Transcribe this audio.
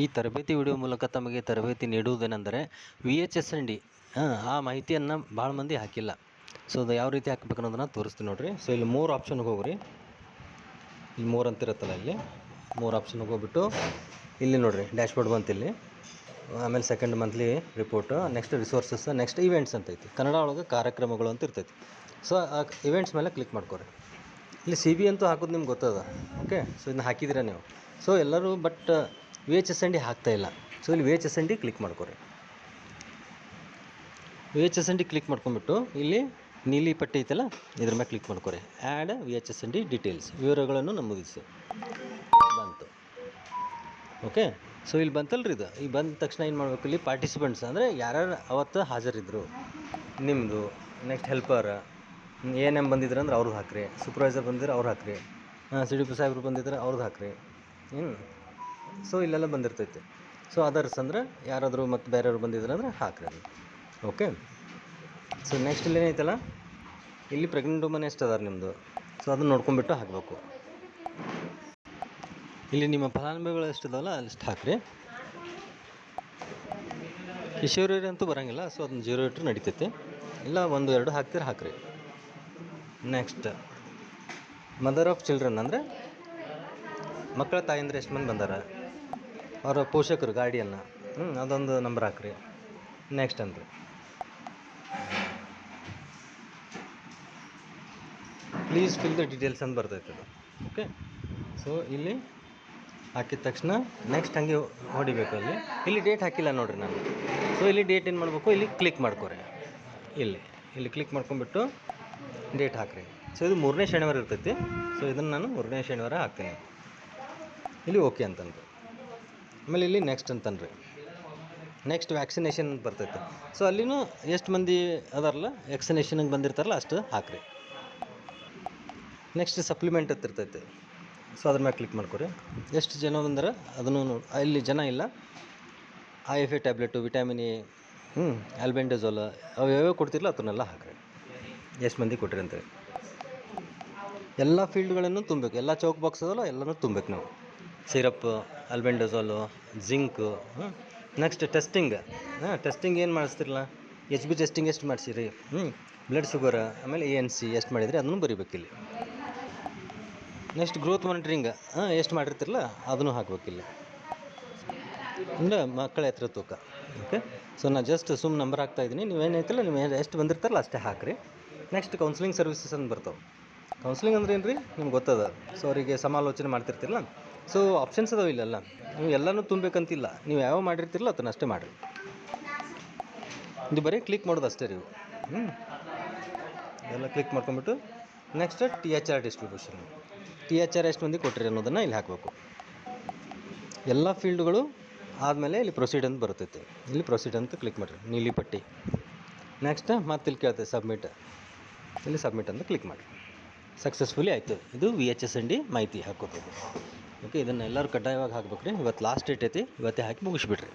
ಈ ತರಬೇತಿ ವಿಡಿಯೋ ಮೂಲಕ ತಮಗೆ ತರಬೇತಿ ನೀಡುವುದೇನೆಂದರೆ V H S N D ಆ ಮಾಹಿತಿಯನ್ನು ಭಾಳ ಮಂದಿ ಹಾಕಿಲ್ಲ. ಸೊ ಅದು ಯಾವ ರೀತಿ ಹಾಕ್ಬೇಕು ಅನ್ನೋದನ್ನು ತೋರಿಸ್ತೀನಿ ನೋಡಿರಿ. ಸೊ ಇಲ್ಲಿ ಮೂರು ಆಪ್ಷನ್ಗೆ ಹೋಗ್ರಿ. ಇಲ್ಲಿ ಮೂರು ಅಂತಿರುತ್ತಲ್ಲ ಇಲ್ಲಿ. ಮೂರು ಆಪ್ಷನ್ಗೆ ಹೋಗ್ಬಿಟ್ಟು ಇಲ್ಲಿ ನೋಡಿರಿ ಡ್ಯಾಶ್ಬೋರ್ಡ್ ಬಂತು ಇಲ್ಲಿ. ಆಮೇಲೆ second monthly report next resources next events ಅಂತ ಐತಿ. ಕನ್ನಡ ಒಳಗೆ ಕಾರ್ಯಕ್ರಮಗಳು ಅಂತ ಇರ್ತೈತಿ. ಸೊ ಆ ಇವೆಂಟ್ಸ್ ಮೇಲೆ ಕ್ಲಿಕ್ ಮಾಡ್ಕೊರಿ. ಇಲ್ಲಿ ಸಿ ಬಿ ಅಂತೂ ಹಾಕೋದು ನಿಮ್ಗೆ ಗೊತ್ತದ. ಓಕೆ ಸೊ ಇದನ್ನ ಹಾಕಿದ್ದೀರಾ ನೀವು? ಸೊ ಎಲ್ಲರೂ but V H S N D ಇಲ್ಲ. ಸೊ ಇಲ್ಲಿ V H S N D click ಮಾಡ್ಕೊರಿ. V H S N D click ಮಾಡ್ಕೊಂಬಿಟ್ಟು ಇಲ್ಲಿ ನೀಲಿ ಪಟ್ಟಿ ಐತಲ್ಲ, ಇದ್ರ ಮೇಲೆ ಕ್ಲಿಕ್ ಮಾಡ್ಕೊರಿ. Add V H S N D details ವಿವರಗಳನ್ನು ನಮೂದಿಸಿ ಬಂತು. ಓಕೆ ಸೊ ಇಲ್ಲಿ ಬಂತಲ್ರಿ ಇದು. ಈಗ ಬಂದ ತಕ್ಷಣ ಏನು ಮಾಡಬೇಕು ಇಲ್ಲಿ? ಪಾರ್ಟಿಸಿಪೆಂಟ್ಸ್ ಅಂದರೆ ಯಾರ್ಯಾರು ಅವತ್ತು ಹಾಜರಿದ್ದರು ನಿಮ್ಮದು ನೆಕ್ಸ್ಟ್ ಹೆಲ್ಪರ್ ಎನ್ ಎಂ ಬಂದಿದ್ರು ಅಂದ್ರೆ ಅವ್ರದ್ದು ಹಾಕ್ರಿ. ಸೂಪರ್ವೈಸರ್ ಬಂದಿದ್ರೆ ಅವ್ರು ಹಾಕ್ರಿ. ಸಿ ಡಿ ಪಿ ಸಾಹೇಬ್ರು ಬಂದಿದ್ರೆ ಅವ್ರದ್ದು ಹಾಕ್ರಿ. ಹ್ಞೂ ಸೊ ಇಲ್ಲೆಲ್ಲ ಬಂದಿರ್ತೈತೆ. ಸೊ ಅದರ್ಸ್ ಅಂದ್ರೆ ಯಾರಾದರೂ ಮತ್ತು ಬೇರೆಯವ್ರು ಬಂದಿದ್ರೆ ಅಂದ್ರೆ ಹಾಕ್ರಿ ಓಕೆ ಸೊ ನೆಕ್ಸ್ಟ್ ಇಲ್ಲಿ ಏನೈತಲ್ಲ? ಇಲ್ಲಿ ಪ್ರೆಗ್ನೆಂಟ್ ವುಮನ್ ಎಷ್ಟು ಅದಾರ ನಿಮ್ಮದು ಸೊ ಅದನ್ನ ನೋಡ್ಕೊಂಬಿಟ್ಟು ಹಾಕಬೇಕು. ಇಲ್ಲಿ ನಿಮ್ಮ ಫಲಾನುಭವಿಗಳು ಎಷ್ಟು ಇದಾವಲ್ಲ ಅಲ್ಲಿಷ್ಟು ಹಾಕ್ರಿ. ಕಿಶೋರಿಯರು ಅಂತೂ ಬರೋಂಗಿಲ್ಲ ಸೊ ಅದನ್ನ ಜೀರೋ ಇಟ್ಟರು ನಡಿತೈತಿ. ಇಲ್ಲ, ಒಂದು, ಎರಡು ಹಾಕ್ತೀರ, ಹಾಕ್ರಿ. ನೆಕ್ಸ್ಟ್ ಮದರ್ ಆಫ್ ಚಿಲ್ಡ್ರನ್ ಅಂದರೆ ಮಕ್ಕಳ ತಾಯಂದ್ರೆ ಎಷ್ಟು ಮಂದಿ ಬಂದಾರ? ಅವರ ಪೋಷಕರು ಗಾರ್ಡಿಯನ್ನ ಹ್ಞೂ ಅದೊಂದು ನಂಬರ್ ಹಾಕ್ರಿ. ನೆಕ್ಸ್ಟ್ ಅಂದ್ರಿ ಪ್ಲೀಸ್ ಫಿಲ್ ದ ಡೀಟೇಲ್ಸ್ ಅಂತ ಬರ್ತೈತೆ ಅದು. ಓಕೆ ಸೊ ಇಲ್ಲಿ ಹಾಕಿದ ತಕ್ಷಣ ನೆಕ್ಸ್ಟ್ ಹಂಗೆ ಹೊಡಿಬೇಕು ಅಲ್ಲಿ. ಇಲ್ಲಿ ಡೇಟ್ ಹಾಕಿಲ್ಲ ನೋಡ್ರಿ ನಾನು. ಸೊ ಇಲ್ಲಿ ಡೇಟ್ ಏನು ಮಾಡಬೇಕು? ಇಲ್ಲಿ ಕ್ಲಿಕ್ ಮಾಡ್ಕೋರಿ. ಇಲ್ಲಿ. ಇಲ್ಲಿ ಕ್ಲಿಕ್ ಮಾಡ್ಕೊಂಬಿಟ್ಟು ಡೇಟ್ ಹಾಕ್ರಿ. ಸೊ ಇದು ಮೂರನೇ ಶನಿವಾರ ಇರ್ತೈತಿ. ಸೊ ಇದನ್ನು ನಾನು ಮೂರನೇ ಶನಿವಾರ ಹಾಕ್ತೀನಿ. ಇಲ್ಲಿ ಓಕೆ ಅಂತಂದ್ರೆ ಆಮೇಲೆ ಇಲ್ಲಿ ನೆಕ್ಸ್ಟ್ ಅಂತನ್ರಿ. ನೆಕ್ಸ್ಟ್ ವ್ಯಾಕ್ಸಿನೇಷನ್ ಅಂತ ಬರ್ತೈತೆ. ಸೊ ಅಲ್ಲಿನೂ ಎಷ್ಟು ಮಂದಿ ಅದಾರಲ್ಲ? ವ್ಯಾಕ್ಸಿನೇಷನ್ಗೆ ಬಂದಿರ್ತಾರಲ್ಲ, ಅಷ್ಟು ಹಾಕ್ರಿ. ನೆಕ್ಸ್ಟ್ ಸಪ್ಲಿಮೆಂಟ್ ಅಂತ ಇರ್ತೈತೆ. ಸೊ ಅದ್ರ ಮ್ಯಾಲೆ ಕ್ಲಿಕ್ ಮಾಡ್ಕೊರಿ. ಎಷ್ಟು ಜನ ಬಂದ್ರೆ? ಅದನ್ನು ನೋಡಿ ಇಲ್ಲಿ ಜನ ಇಲ್ಲ. I F A tablet vitamin A ಹ್ಞೂ ಆಲ್ಬೆಂಡಜೋಲ್ ಅವು ಯಾವ್ಯಾವ ಕೊಡ್ತಿರಲ್ಲ ಅದನ್ನೆಲ್ಲ ಹಾಕ್ರಿ. ಎಷ್ಟು ಮಂದಿ ಕೊಟ್ರಿ ಅಂತೇಳಿ. ಎಲ್ಲ ಫೀಲ್ಡ್ಗಳನ್ನು ತುಂಬಬೇಕು. ಎಲ್ಲ ಚೌಕ್ ಬಾಕ್ಸ್ ಅದಲ್ಲ, ಎಲ್ಲನೂ ತುಂಬಬೇಕು ನಾವು. Syrup albendazole zinc next testing ಹಾಂ ಟೆಸ್ಟಿಂಗ್ ಏನು ಮಾಡಿಸ್ತಿರಲ್ಲ ಎಚ್ ಬಿ ಟೆಸ್ಟಿಂಗ್ ಎಷ್ಟು ಮಾಡಿಸಿರಿ? ಹ್ಞೂ ಬ್ಲಡ್ ಶುಗರ್ ಆಮೇಲೆ ಎ ಎನ್ ಸಿ ಎಷ್ಟು ಮಾಡಿದ್ರಿ? ಅದನ್ನು ಬರಿಬೇಕಿಲ್ಲಿ ನೆಕ್ಸ್ಟ್ ಗ್ರೋತ್ ಮಾನಿಟ್ರಿಂಗ್ ಹಾಂ, ಎಷ್ಟು ಮಾಡಿರ್ತಿರಲ್ಲ ಅದನ್ನು ಹಾಕಬೇಕಿಲ್ಲ ಅಂದರೆ ಮಕ್ಕಳ ಎತ್ತರ ತೂಕ. ಓಕೆ ಸೊ ನಾನು ಜಸ್ಟ್ ಸುಮ್ ನಂಬರ್ ಹಾಕ್ತಾ ಇದ್ದೀನಿ. ನೀವೇನೈತಲ್ಲ ನೀವು ಎಷ್ಟು ಬಂದಿರ್ತಾರಲ್ಲ ಅಷ್ಟೇ ಹಾಕ್ರಿ. ನೆಕ್ಸ್ಟ್ ಕೌನ್ಸಿಲಿಂಗ್ ಸರ್ವಿಸಸ್ ಅಂತ ಬರ್ತಾವೆ. ಕೌನ್ಸಿಲಿಂಗ್ ಅಂದ್ರೆ ಏನು ರೀ ನಿಮ್ಗೆ ಗೊತ್ತದ. ಸೊ ಅವರಿಗೆ ಸಮಾಲೋಚನೆ ಮಾಡ್ತಿರ್ತಿರಲ್ಲ ಸೊ ಆಪ್ಷನ್ಸ್ ಅದಾವೆ ಇಲ್ಲೆಲ್ಲ. ನೀವು ಎಲ್ಲನೂ ತುಂಬಬೇಕಂತಿಲ್ಲ. ನೀವು ಯಾವ ಮಾಡಿರ್ತಿರಲ್ಲ ಅದನ್ನ ಅಷ್ಟೇ ಮಾಡಿರಿ. ಇದು ಬರೀ ಕ್ಲಿಕ್ ಮಾಡೋದು ಅಷ್ಟೇ ರೀ ಹ್ಞೂ ಎಲ್ಲ click ಮಾಡ್ಕೊಂಬಿಟ್ಟು next T H R distribution T H R ಎಷ್ಟು ಮಂದಿ ಕೊಟ್ಟಿರಿ ಅನ್ನೋದನ್ನು ಇಲ್ಲಿ ಹಾಕಬೇಕು. ಎಲ್ಲ ಫೀಲ್ಡ್ಗಳು ಆದಮೇಲೆ ಇಲ್ಲಿ ಪ್ರೊಸೀಡ್ ಅಂತ ಬರ್ತೈತೆ ಇಲ್ಲಿ ಪ್ರೊಸೀಡ್ ಅಂತ ಕ್ಲಿಕ್ ಮಾಡಿರಿ. ನೀಲಿ ಪಟ್ಟಿ. ನೆಕ್ಸ್ಟ್ ಮತ್ತೆ ಇಲ್ಲಿ ಕೇಳ್ತೇವೆ ಸಬ್ಮಿಟ್ ಇಲ್ಲಿ ಸಬ್ಮಿಟ್ ಅಂತ ಕ್ಲಿಕ್ ಮಾಡಿ ಸಕ್ಸಸ್ಫುಲಿ ಆಯಿತು. ಇದು V H S N D ಮಾಹಿತಿ ಹಾಕೋದು. ಓಕೆ ಇದನ್ನು ಎಲ್ಲರೂ ಕಡ್ಡಾಯವಾಗಿ ಹಾಕ್ಬೇಕು ರೀ ಇವತ್ತು ಲಾಸ್ಟ್ ಡೇಟ್ ಐತಿ. ಇವತ್ತೇ ಹಾಕಿ ಮುಗಿಸ್ಬಿಡ್ರಿ.